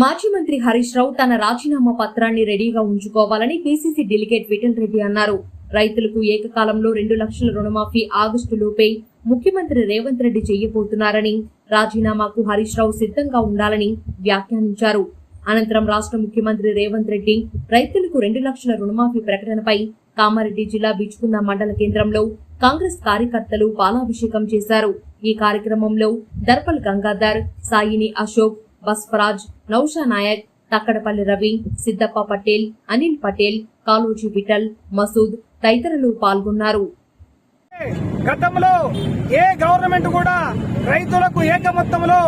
మాజీ మంత్రి హరీష్ రావు తన రాజీనామా పత్రాన్ని రెడీగా ఉంచుకోవాలని పీసీసీ డెలిగేట్ విఠల్ రెడ్డి అన్నారు. రైతులకు ఏకకాలంలో రెండు లక్షల రుణమాఫీ ఆగస్టు లోపే ముఖ్యమంత్రి రేవంత్ రెడ్డి చేయబోతున్నారని రాజీనామాకు హరీష్ రావు సిద్ధంగా ఉండాలని వ్యాఖ్యానించారు. అనంతరం రాష్ట్ర ముఖ్యమంత్రి రేవంత్ రెడ్డి రైతులకు రెండు లక్షల రుణమాఫీ ప్రకటనపై కామారెడ్డి జిల్లా బిచ్చుకున్న మండల కేంద్రంలో కాంగ్రెస్ కార్యకర్తలు పాలాభిషేకం చేశారు. ఈ కార్యక్రమంలో దర్పల్ గంగాధర్ సాయిని అశోక్ బస్వరాజ్ నౌషా నాయక్ తక్కడపల్లి రవి సిద్దప్ప పటేల్ అనిల్ పటేల్ కాలోజీ విఠల్ మసూద్ తదితరులు పాల్గొన్నారు. గతంలో ఏ గవర్నమెంట్ కూడా రైతులకు ఏక మొత్తంలో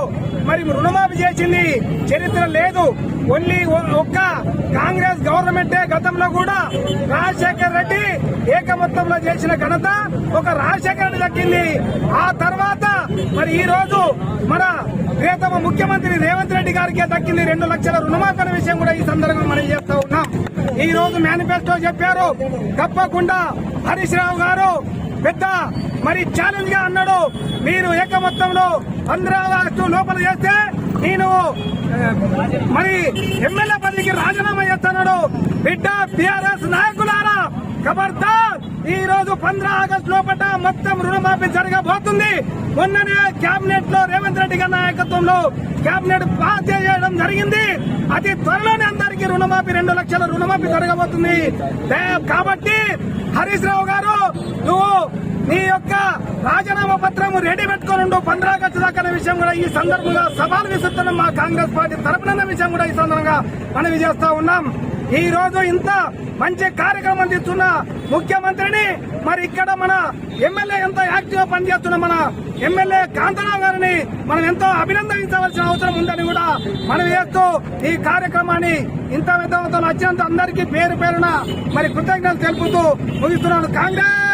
మరి రుణమాఫీ చేసింది? చరిత్ర లేదు. ఓన్లీ ఒక్క కాంగ్రెస్ గవర్నమెంటే గతంలో కూడా రాజశేఖర్ రెడ్డి ఏక మొత్తంలో చేసిన ఘనత ఒక రాజశేఖర్ రెడ్డి దక్కింది. ఆ తర్వాత మరి ఈ రోజు మన ప్రియతమ ముఖ్యమంత్రి రేవంత్ రెడ్డి గారికి దక్కింది రెండు లక్షల రుణమాఫీ విషయం కూడా ఈ సందర్భంగా మనం చెప్తా ఉన్నాం. ఈ రోజు మేనిఫెస్టో చెప్పారు తప్పకుండా హరీష్ రావు గారు పెద్ద మరి ఛాలెంజ్గా అన్నాడు. మీరు ఏక మొత్తంలో పంద్రా లోపల చేస్తే నేను మరి ఎమ్మెల్యే పదవికి రాజీనామా చేస్తున్నాడు బిడ్డ టిఆర్ఎస్ నాయకులారా ఖబర్దార్ ఈ రోజు పంద్రా ఆగస్టు లోపల మొత్తం రుణమాఫీ జరగబోతుంది. మొన్ననే కేబినెట్లో రేవంత్ రెడ్డి గారి నాయకత్వంలో కేబినెట్ పాస్ చేయడం జరిగింది. అతి త్వరలోనే అందరికీ రుణమాఫీ రెండు లక్షల రుణమాఫీ జరగబోతుంది. కాబట్టి హరీష్ రావు గారు నువ్వు నీ యొక్క రాజీనామా పత్రం రెడీ పెట్టుకుని ఉండు. పంద్రా ఆగస్టు దాకా అనే విషయం కూడా ఈ సందర్భంగా సవాల్ విసురుతున్న మా కాంగ్రెస్ పార్టీ తరపున విషయం కూడా ఈ సందర్భంగా మనవి చేస్తా ఉన్నాం. ఈ రోజు ఇంత మంచి కార్యక్రమం తీస్తున్న ముఖ్యమంత్రిని మరి ఇక్కడ మన ఎమ్మెల్యే ఎంతో యాక్టివ్గా పనిచేస్తున్న మన ఎమ్మెల్యే కాంతారావు గారిని మనం ఎంతో అభినందించవలసిన అవసరం ఉందని కూడా మనం చేస్తూ ఈ కార్యక్రమాన్ని ఇంత విధంతో అత్యంత అందరికీ పేరు పేరున మరి కృతజ్ఞతలు తెలుపుతూ ముగిస్తున్నాను. కాంగ్రెస్!